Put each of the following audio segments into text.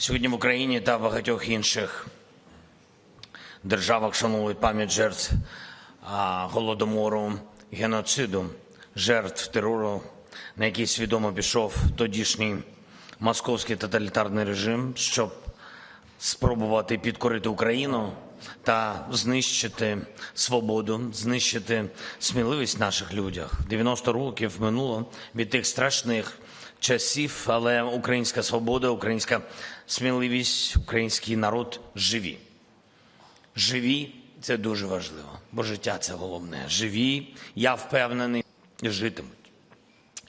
Сьогодні в Україні та в багатьох інших державах шанують пам'ять жертв голодомору, геноциду, жертв терору, на який свідомо пішов тодішній московський тоталітарний режим, щоб спробувати підкорити Україну та знищити свободу, знищити сміливість наших людях. 90 років минуло від тих страшних часів, але українська свобода, українська сміливість, український народ живі. Живі це дуже важливо, бо життя це головне. Живі, я впевнений, житимуть.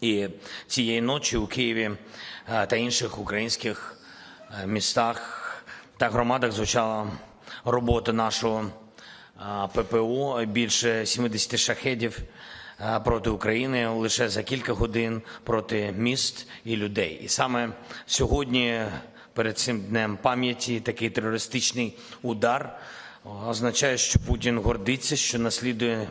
І цієї ночі у Києві е, та інших українських е, містах та громадах звучала робота нашого е, ППО. Більше 70 шахедів проти України лише за кілька годин проти міст і людей. І саме сьогодні, перед цим днем пам'яті, такий терористичний удар означає, що Путін гордиться, що наслідує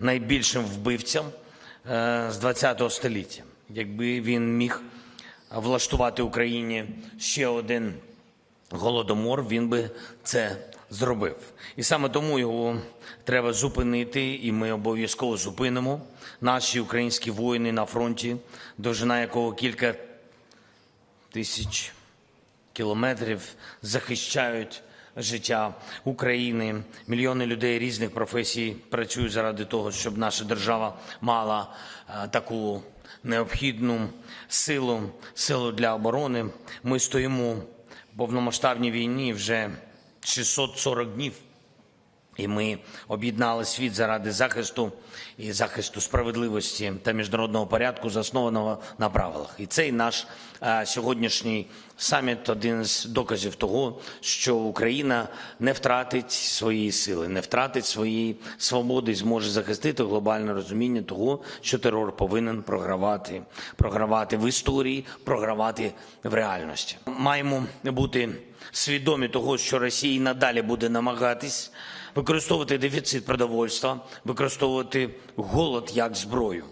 найбільшим вбивцям е, з 20-го століття. Якби він міг влаштувати Україні ще один голодомор, він би це зробив. І саме тому його треба зупинити, і ми обов'язково зупинимо наші українські воїни на фронті, довжина якого кілька тисяч кілометрів захищають життя України. Мільйони людей різних професій працюють заради того, щоб наша держава мала е, таку необхідну силу, силу для оборони. Ми стоїмо в повномасштабній війні вже 640 днів. І ми об'єднали світ заради захисту і захисту справедливості та міжнародного порядку, заснованого на правилах. І цей наш е, сьогоднішній саміт один з доказів того, що Україна не втратить своєї сили, не втратить своєї свободи і зможе захистити глобальне розуміння того, що терор повинен програвати, програвати в історії, програвати в реальності. Маємо бути свідомі того, що Росія надалі буде намагатись використовувати дефіцит продовольства, використовувати голод як зброю.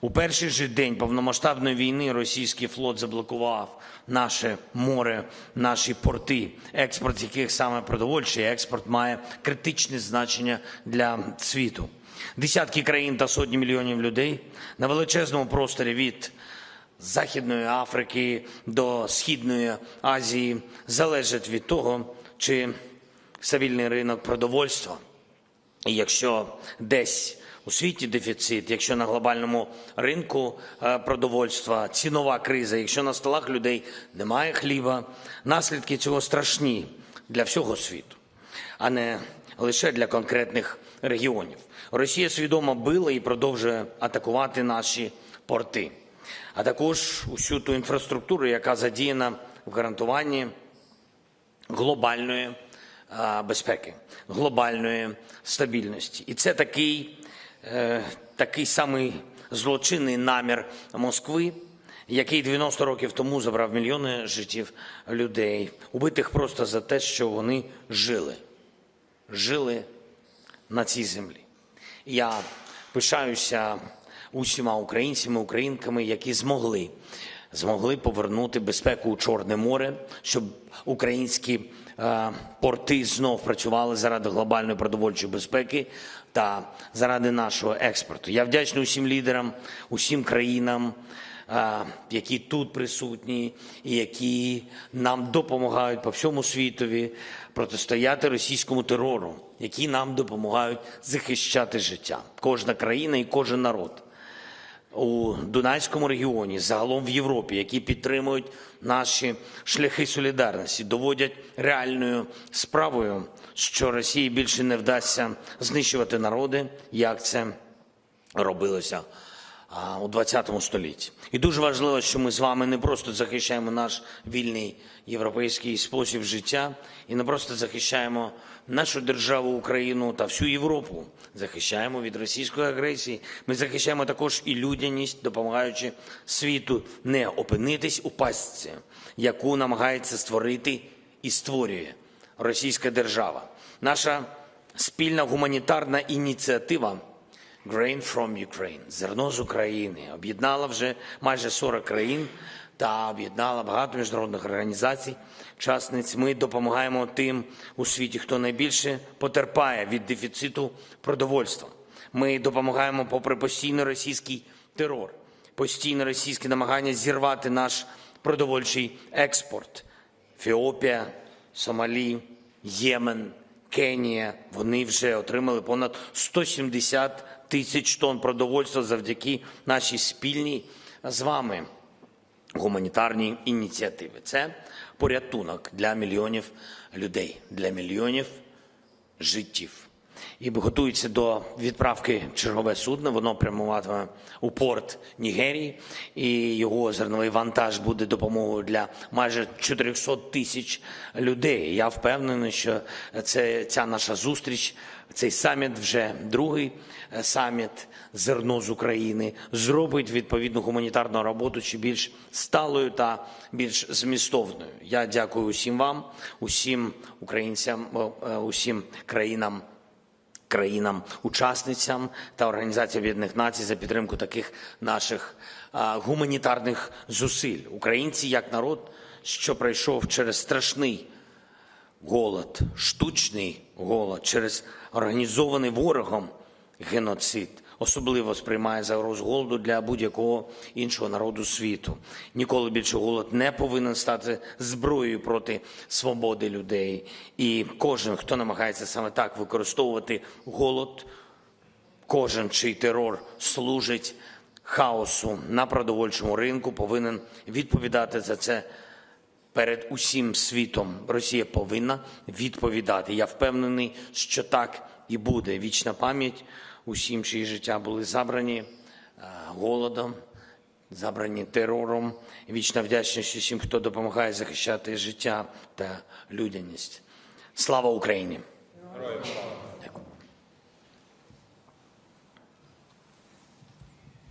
У перший же день повномасштабної війни російський флот заблокував наше море, наші порти, експорт яких саме продовольчий експорт має критичне значення для світу. Десятки країн та сотні мільйонів людей на величезному просторі від Західної Африки до Східної Азії залежать від того, чи стабільний ринок продовольства. І якщо десь у світі дефіцит, якщо на глобальному ринку е, продовольства цінова криза, якщо на столах людей немає хліба, наслідки цього страшні для всього світу, а не лише для конкретних регіонів. Росія свідомо била і продовжує атакувати наші порти, а також усю ту інфраструктуру, яка задіяна в гарантуванні глобальної безпеки, глобальної стабільності. І це такий, е, такий самий злочинний намір Москви, який 90 років тому забрав мільйони життів людей, убитих просто за те, що вони жили, жили на цій землі. Я пишаюся усіма українцями, українками, які змогли змогли повернути безпеку у Чорне море, щоб українські е, порти знов працювали заради глобальної продовольчої безпеки та заради нашого експорту. Я вдячний усім лідерам, усім країнам, е, які тут присутні, і які нам допомагають по всьому світові протистояти російському терору, які нам допомагають захищати життя. Кожна країна і кожен народ у Дунайському регіоні, загалом в Європі, які підтримують наші шляхи солідарності, доводять реальною справою, що Росії більше не вдасться знищувати народи, як це робилося у 20 столітті. І дуже важливо, що ми з вами не просто захищаємо наш вільний європейський спосіб життя і не просто захищаємо нашу державу Україну та всю Європу. Захищаємо від російської агресії. Ми захищаємо також і людяність, допомагаючи світу не опинитись у пастці, яку намагається створити і створює російська держава. Наша спільна гуманітарна ініціатива Grain from Ukraine, зерно з України, об'єднала вже майже 40 країн та об'єднала багато міжнародних організацій. Часниць ми допомагаємо тим у світі, хто найбільше потерпає від дефіциту продовольства. Ми допомагаємо попри постійний російський терор, постійне російське намагання зірвати наш продовольчий експорт. Ефіопія, Сомалі, Ємен, Кенія. Вони вже отримали понад 170 тисяч тонн продовольства завдяки нашій спільній з вами гуманітарній ініціативи. Це порятунок для мільйонів людей, для мільйонів життів. І готується до відправки чергове судно. Воно прямуватиме у порт Нігерії, і його зерновий вантаж буде допомогою для майже 400 тисяч людей. Я впевнений, що це ця наша зустріч, цей саміт вже другий е, саміт зерно з України зробить відповідну гуманітарну роботу ще більш сталою та більш змістовною. Я дякую усім вам, усім українцям, е, усім країнам країнам-учасницям та Організації Об'єднаних Націй за підтримку таких наших гуманітарних зусиль. Українці, як народ, що пройшов через страшний голод, штучний голод, через організований ворогом геноцид, особливо сприймає загрозу голоду для будь-якого іншого народу світу. Ніколи більше голод не повинен стати зброєю проти свободи людей. І кожен, хто намагається саме так використовувати голод, кожен чий терор служить хаосу на продовольчому ринку, повинен відповідати за це перед усім світом. Росія повинна відповідати. Я впевнений, що так і буде. Вічна пам'ять усім, чиї життя були забрані е, голодом, забрані терором. Вічна вдячність усім, хто допомагає захищати життя та людяність. Слава Україні!